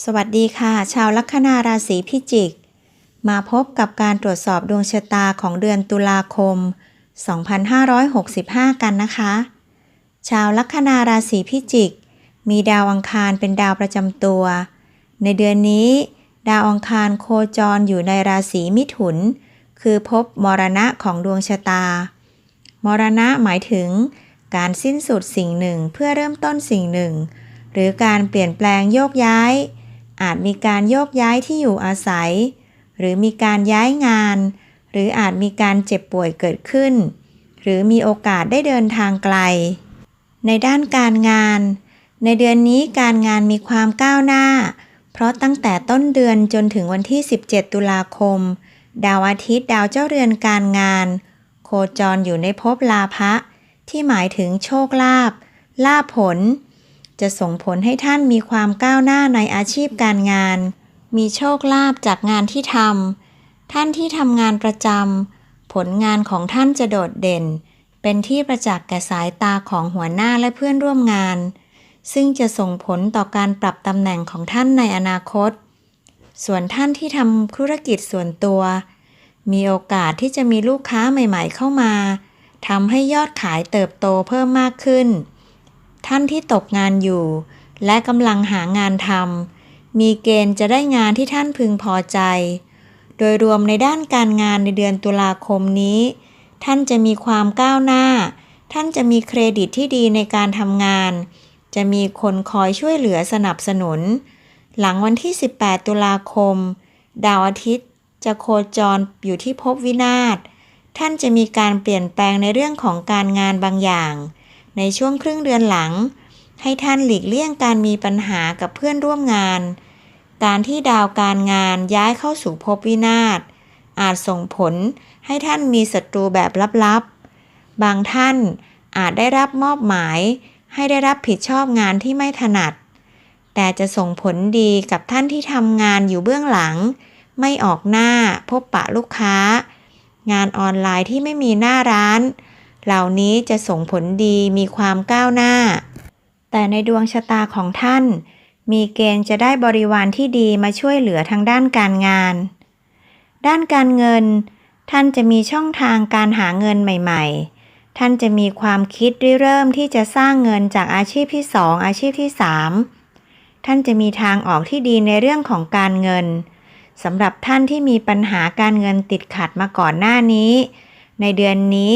สวัสดีค่ะ ชาวลัคนาราศีพิจิก มาพบกับการตรวจสอบดวงชะตาของเดือนตุลาคม 2565 กันนะคะ ชาวลัคนาราศีพิจิก มีดาวอังคารเป็นดาวประจำตัว ในเดือนนี้ ดาวอังคารโคจรอยู่ในราศีมิถุน คือพบมรณะของดวงชะตา มรณะหมายถึง การสิ้นสุดสิ่งหนึ่งเพื่อเริ่มต้นสิ่งหนึ่งหรือการเปลี่ยนแปลงโยกย้าย อาจมีการโยกย้ายที่อยู่อาศัย หรือมีการย้ายงาน หรืออาจมีการเจ็บป่วยเกิดขึ้น หรือมีโอกาสได้เดินทางไกล ในด้านการงาน ในเดือนนี้การงานมีความก้าวหน้า เพราะตั้งแต่ต้นเดือนจนถึงวันที่ 17 ตุลาคม ดาวอาทิตย์ดาวเจ้าเรือนการงาน โคจรอยู่ในภพลาภะที่หมายถึงโชคลาภลาภผล จะส่งผลให้ท่านมีความก้าวหน้าในอาชีพการงาน มีโชคลาภจากงานที่ทำท่านที่ทำงานประจำผลงานของท่านจะโดดเด่น เป็นที่ประจักษ์แก่สายตาของหัวหน้าและเพื่อนร่วมงาน ซึ่งจะส่งผลต่อการปรับตำแหน่งของท่านในอนาคต ส่วนท่านที่ทำธุรกิจส่วนตัว มีโอกาสที่จะมีลูกค้าใหม่ ๆ เข้ามาทำให้ยอดขายเติบโตเพิ่มมากขึ้น ท่านที่ตกงานอยู่ และกำลังหางานทำมีเกณฑ์จะได้งานที่ท่านพึงพอใจ โดยรวมในด้านการงานในเดือนตุลาคมนี้ ท่านจะมีความก้าวหน้า ท่านจะมีเครดิตที่ดีในการทำงาน จะมีคนคอยช่วยเหลือสนับสนุน หลังวันที่ 18 ตุลาคม ดาวอาทิตย์จะโคจรอยู่ที่ภพวินาศท่านจะมีการเปลี่ยนแปลงในเรื่องของการงานบางอย่าง ในช่วงครึ่งเดือนหลัง ให้ท่านหลีกเลี่ยงการมีปัญหากับเพื่อนร่วมงาน การที่ดาวการงานย้ายเข้าสู่ภพวินาศอาจส่งผลให้ท่านมีศัตรูแบบลับๆ บางท่านอาจได้รับมอบหมาย ให้ได้รับผิดชอบงานที่ไม่ถนัด แต่จะส่งผลดีกับท่านที่ทำงานอยู่เบื้องหลัง ไม่ออกหน้าพบปะลูกค้า งานออนไลน์ที่ไม่มีหน้าร้าน เหล่านี้จะส่งผลดีมีความก้าวหน้า แต่ในดวงชะตาของท่าน มีเกณฑ์จะได้บริวารที่ดีมาช่วยเหลือทางด้านการงาน ด้านการเงิน ท่านจะมีช่องทางการหาเงินใหม่ ๆ ท่านจะมีความคิดริเริ่มที่จะสร้างเงินจากอาชีพที่สองอาชีพที่สามท่านจะมีทางออกที่ดีในเรื่องของการเงินสำหรับท่านที่มีปัญหาการเงินติดขัดมาก่อนหน้านี้ ในเดือนนี้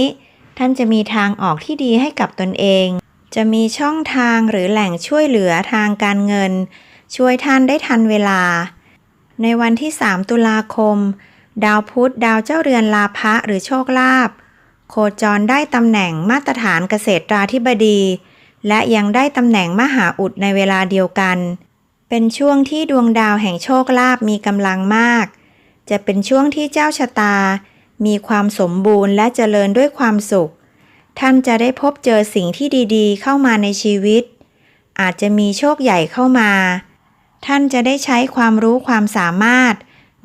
ท่านจะมีทางออกที่ดีให้กับตนเอง จะมีช่องทางหรือแหล่งช่วยเหลือทางการเงิน ช่วยท่านได้ทันเวลา ในวันที่ 3 ตุลาคม ดาวพุธดาวเจ้าเรือนลาภะหรือโชคลาภโคจรได้ตำแหน่งมาตรฐานเกษตราธิบดี และยังได้ตำแหน่งมหาอุดในเวลาเดียวกัน เป็นช่วงที่ดวงดาวแห่งโชคลาภมีกำลังมาก จะเป็นช่วงที่เจ้าชะตา มีความสมบูรณ์และเจริญด้วยความสุข ท่านจะได้พบเจอสิ่งที่ดีๆ เข้ามาในชีวิต อาจจะมีโชคใหญ่เข้ามา ท่านจะได้ใช้ความรู้ความสามารถ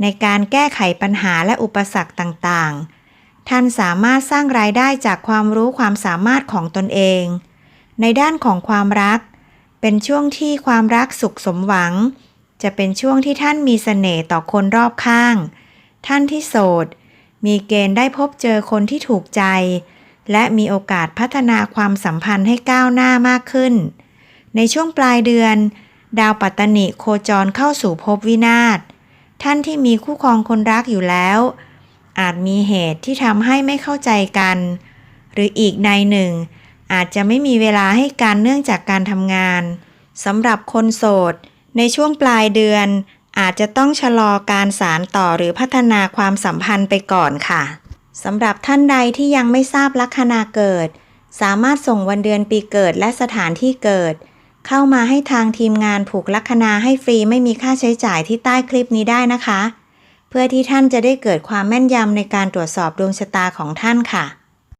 ในการแก้ไขปัญหาและอุปสรรคต่างๆ ท่านสามารถสร้างรายได้จากความรู้ความสามารถของตนเอง ในด้านของความรัก เป็นช่วงที่ความรักสุขสมหวัง จะเป็นช่วงที่ท่านมีเสน่ห์ต่อคนรอบข้าง ท่านที่โสด มีเกณฑ์ได้พบเจอคนที่ถูกใจ และมีโอกาสพัฒนาความสัมพันธ์ให้ก้าวหน้ามากขึ้น ในช่วงปลายเดือน ดาวปัตตนิโคจรเข้าสู่ภพวินาศท่านที่มีคู่ครองคนรักอยู่แล้ว อาจมีเหตุที่ทำให้ไม่เข้าใจกัน หรืออีกในหนึ่ง อาจจะไม่มีเวลาให้การเนื่องจากการทำงานสำหรับคนโสด ในช่วงปลายเดือน อาจจะต้องชะลอการสารต่อหรือพัฒนาความสัมพันธ์ไปก่อนค่ะสำหรับท่านใดที่ยังไม่ทราบลัคนาเกิด สามารถส่งวันเดือนปีเกิดและสถานที่เกิด เข้ามาให้ทางทีมงานผูกลัคนาให้ฟรีไม่มีค่าใช้จ่ายที่ใต้คลิปนี้ได้นะคะ เพื่อที่ท่านจะได้เกิดความแม่นยำในการตรวจสอบดวงชะตาของท่านค่ะ